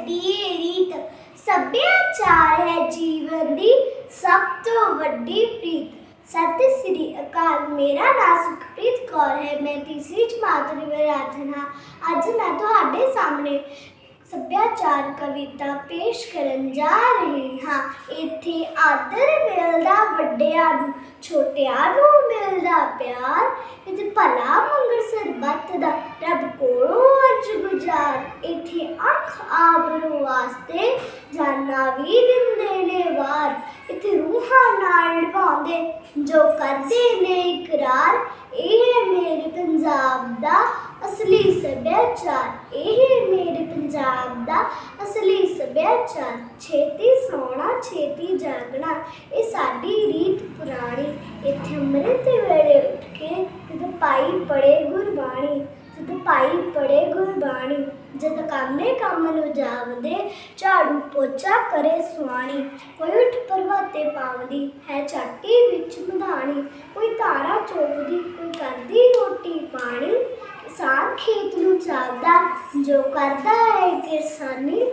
ਛੱਡੀਏ ਰੀਤ, ਸੱਭਿਆਚਾਰ ਹੈ ਜੀਵਨ ਦੀ ਸਭ ਤੋਂ ਵੱਡੀ ਪ੍ਰੀਤ। ਸਤਿ ਸ੍ਰੀ ਅਕਾਲ, ਮੇਰਾ ਨਾਮ ਸੁਖਪ੍ਰੀਤ ਕੌਰ ਹੈ, ਮੈਂ ਤੀਸਰੀ ਜਮਾਤ ਦੀ ਵਿਦਿਆਰਥਣ ਅੱਜ ਮੈਂ ਤੁਹਾਡੇ ਸਾਹਮਣੇ ਸੱਭਿਆਚਾਰ ਕਵਿਤਾ ਪੇਸ਼ ਕਰਨ ਜਾ ਰਹੀ ਹਾਂ। ਇੱਥੇ ਆਦਰ ਮਿਲਦਾ, ਵੱਡਿਆਂ ਨੂੰ, ਛੋਟਿਆਂ ਨੂੰ ਮਿਲਦਾ ਪਿਆਰ। ਇੱਥੇ ਭਲਾ ਮੰਗਣ ਸਰਬੱਤ ਦਾ, ਰੱਬ ਕੋਲੋਂ ਅਰਜ ਗੁਜ਼ਾਰ ਅੱਖ ਆਬਰੂ ਵਾਸਤੇ ਜਾਨਾਂ ਵੀ ਦਿੰਦੇ ਨੇ ਵਾਰ। ਇੱਥੇ ਰੂਹਾਂ ਨਾਲ ਨਿਭਾਉਂਦੇ ਜੋ ਕਰਦੇ ਨੇ ਇਕਰਾਰ, ਇਹ ਮੇਰੇ ਪੰਜਾਬ ਦਾ ਅਸਲੀ ਸੱਭਿਆਚਾਰ। ਇਹ ਮੇਰੇ ਪੰਜਾਬ ਦਾ ਅਸਲੀ ਸੱਭਿਆਚਾਰ। ਛੇਤੀ ਸੌਣਾ, ਛੇਤੀ ਜਾਗਣਾ, ਇਹ ਸਾਡੀ ਰੀਤ ਪੁਰਾਣੀ। ਇੱਥੇ ਅੰਮ੍ਰਿਤ ਵੇਲੇ ਉੱਠ ਕੇ ਜਦੋਂ ਪਾਈ ਪੜੇ ਗੁਰਬਾਣੀ ਜਦੋਂ ਪਾਈ ਪੜੇ ਗੁਰਬਾਣੀ, ਜਦ ਕਾਮੇ ਕੰਮ ਨੂੰ ਜਾਵਦੇ, ਝਾੜੂ ਪੋਚਾ ਕਰੇ ਸੁਆਣੀ। ਕੋਈ ਉੱਠ ਪਰਵਾਤੇ ਪਾਵਦੀ, ਹੈ ਚਾਟੀ ਵਿੱਚ ਮਧਾਣੀ। ਕੋਈ ਧਾਰਾ ਚੋਪਦੀ ਕੋਈ ਕਰਦੀ ਰੋਟੀ ਪਾਣੀ। ਕਿਸਾਨ ਖੇਤ ਨੂੰ ਚਾਲਦਾ ਜੋ ਕਰਦਾ ਹੈ ਕਿਸਾਨੀ।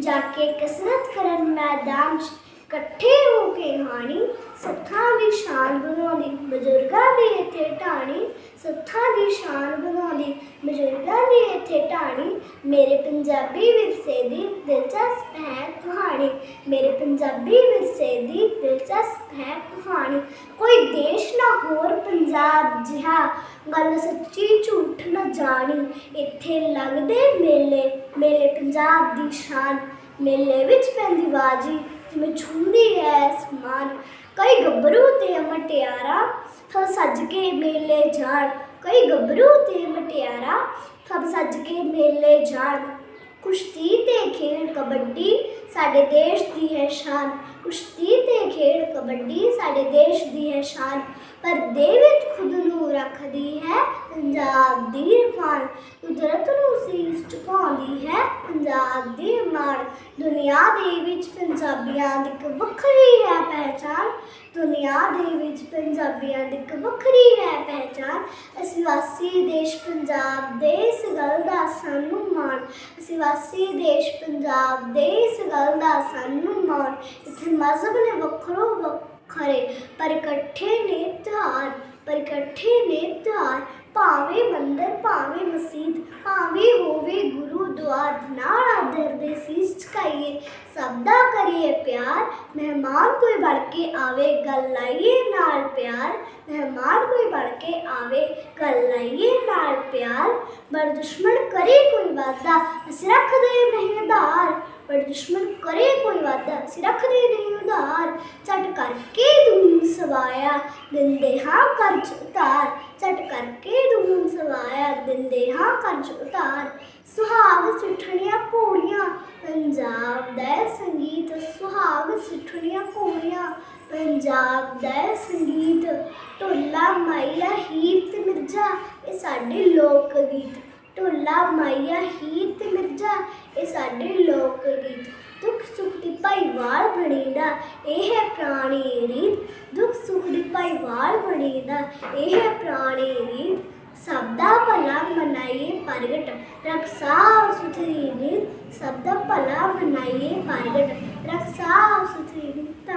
ਜਾ ਕੇ ਕਸਰਤ ਕਰਨ ਮੈਦਾਨ ਇਕੱਠੇ ਹੋ ਕੇ ਹਾਣੀ। ਸੱਥਾਂ ਦੀ ਸ਼ਾਨ ਬਣਾਉਂਦੀ, ਬਜ਼ੁਰਗਾਂ ਦੀ ਇੱਥੇ ਢਾਣੀ। ਸੱਥਾਂ ਦੀ ਸ਼ਾਨ ਬਣਾਉਂਦੀ ਬਜ਼ੁਰਗਾਂ ਦੀ ਇੱਥੇ ਢਾਣੀ ਮੇਰੇ ਪੰਜਾਬੀ ਵਿਰਸੇ ਦੀ ਦਿਲਚਸਪ ਹੈ ਕਹਾਣੀ। ਮੇਰੇ ਪੰਜਾਬੀ ਵਿਰਸੇ ਦੀ ਦਿਲਚਸਪ ਹੈ ਕਹਾਣੀ। ਕੋਈ ਦੇਸ਼ ਨਾ ਹੋਰ ਪੰਜਾਬ ਜਿਹਾ, ਗੱਲ ਸੱਚੀ ਝੂਠ ਨਾ ਜਾਣੀ। ਇੱਥੇ ਲੱਗਦੇ ਮੇਲੇ ਮੇਲੇ ਪੰਜਾਬ ਦੀ ਸ਼ਾਨ, ਮੇਲੇ ਵਿੱਚ ਪੈਂਦੀ ਬਾਜੀ। ਮਛੂੰਦੀ ਹੈ ਅਸਮਾਨ ਕਈ ਗੱਭਰੂ ਤੇ ਮਟਿਆਰਾ, ਸਭ ਸੱਜ ਕੇ ਮੇਲੇ ਜਾਣ। ਕਈ ਗੱਭਰੂ ਤੇ ਮਟਿਆਰਾ, ਸਭ ਸੱਜ ਕੇ ਮੇਲੇ ਜਾਣ। ਕੁਸ਼ਤੀ ਤੇ ਖੇਡ ਕਬੱਡੀ ਸਾਡੇ ਦੇਸ਼ ਦੀ ਹੈ ਸ਼ਾਨ। ਕੁਸ਼ਤੀ ਤੇ ਖੇਡ ਕਬੱਡੀ ਸਾਡੇ ਦੇਸ਼ ਦੀ ਹੈ ਸ਼ਾਨ। ਪਰਦੇ ਵਿੱਚ ਖੁਦ ਨੂੰ ਰੱਖਦੀ ਹੈ ਪੰਜਾਬ ਦੀ ਰਫਾਨ ਕੁਦਰਤ ਨੂੰ ਸੀਸ ਝੁਕਾਉਂਦੀ ਹੈ ਪੰਜਾਬ ਦੀ ਮਾਣ। ਦੁਨੀਆ ਦੇ ਵਿੱਚ ਪੰਜਾਬੀਆਂ ਦੀ ਇੱਕ ਵੱਖਰੀ ਹੈ ਪਹਿਚਾਨ ਦੁਨੀਆ ਦੇ ਵਿੱਚ ਪੰਜਾਬੀਆਂ ਦੀ ਇੱਕ ਵੱਖਰੀ ਹੈ ਪਹਿਚਾਨ ਅਸੀਂ ਵਾਸੀ ਦੇਸ਼ ਪੰਜਾਬ ਦੇ ਅਸੀਂ ਵਾਸੀ ਦੇਸ਼ ਪੰਜਾਬ ਦੇ ਇਸ ਗੱਲ ਦਾ ਸਾਨੂੰ ਮਾਣ। ਇੱਥੇ ਮਜ਼ਹਬ ਨੇ ਵੱਖਰੋ ਵੱਖਰੇ ਪਰ ਇਕੱਠੇ ਨੇ ਤਿਉਹਾਰ ਪਰ ਇਕੱਠੇ ਨੇ ਤਿਉਹਾਰ। ਭਾਵੇਂ ਮੰਦਰ, ਭਾਵੇਂ ਮਸਜਿਦ, ਭਾਵੇਂ ਹੋਵੇ ਗੁਰੂਦੁਆਰ, ਨਾਲ ਆਦਰ ਦੇ ਸੀਸ ਸਭ ਦਾ ਕਰੀਏ ਪਿਆਰ। ਮਹਿਮਾਨ ਕੋਈ ਬਣ ਕੇ ਆਵੇ, ਗੱਲ ਲਾਈਏ ਨਾਲ ਪਿਆਰ। ਮਹਿਮਾਨ ਕੋਈ ਬਣ ਕੇ ਆਵੇ, ਗੱਲ ਲਾਈਏ ਨਾਲ ਪਿਆਰ। ਪਰ ਦੁਸ਼ਮਣ ਕਰੇ ਕੋਈ ਵਾਦਾ ਅਸੀਂ ਰੱਖਦੇ ਨਹੀਂ ਉਧਾਰ। ਪਰ ਦੁਸ਼ਮਣ ਕਰੇ ਕੋਈ ਵਾਦਾ ਅਸੀਂ ਰੱਖਦੇ ਨਹੀਂ ਉਧਾਰ। ਝਟ ਕਰਕੇ ਧੂਮ ਸਵਾਇਆ ਦਿੰਦੇ ਹਾਂ ਕਰਜ ਉਤਾਰ। ਝਟ ਕਰਕੇ ਧੂਮ ਸਵਾਇਆ ਦਿੰਦੇ ਹਾਂ ਕਰਜ ਉਤਾਰ। ਸੁਹਾਗ ਸਿੱਠਣੀਆਂ ਘੋੜੀਆਂ ਪੰਜਾਬ ਦਾ ਹੈ ਸੰਗੀਤ ਸੁਹਾਗ ਸਿੱਠਣੀਆਂ ਘੋੜੀਆਂ ਪੰਜਾਬ ਦਾ ਸੰਗੀਤ, ਢੋਲਾ ਮਾਈਆ ਹੀਰ ਮਿਰਜ਼ਾ, ਇਹ ਸਾਡੇ ਲੋਕ ਗੀਤ। ਢੋਲਾ ਮਾਈਆ ਹੀਰ ਮਿਰਜ਼ਾ, ਇਹ ਸਾਡੇ ਲੋਕ ਗੀਤ। ਦੁੱਖ, ਸੁਖ ਦੀ ਭਾਈਵਾਲ ਬਣੀਦਾ, ਇਹ ਹੈ ਪ੍ਰਾਣੀ ਰੀਤ। ਦੁੱਖ, ਸੁੱਖ ਦੀ ਭਾਈਵਾਲ ਬਣੀਦਾ, ਇਹ ਹੈ ਪ੍ਰਾਣੀ ਰੀਤ। ਸਭ ਦਾ ਭਲਾ ਮਨਾਈਏ ਪ੍ਰਗਟ, ਰੱਖ ਸਾਫ਼ ਸੁਥਰੀ ਰੀਤ ਸਭ ਦਾ ਭਲਾ ਮਨਾਈਏ ਪ੍ਰਗਟ, ਰੱਖ ਸਾਫ਼ ਸੁਥਰੀ ਰੀਤ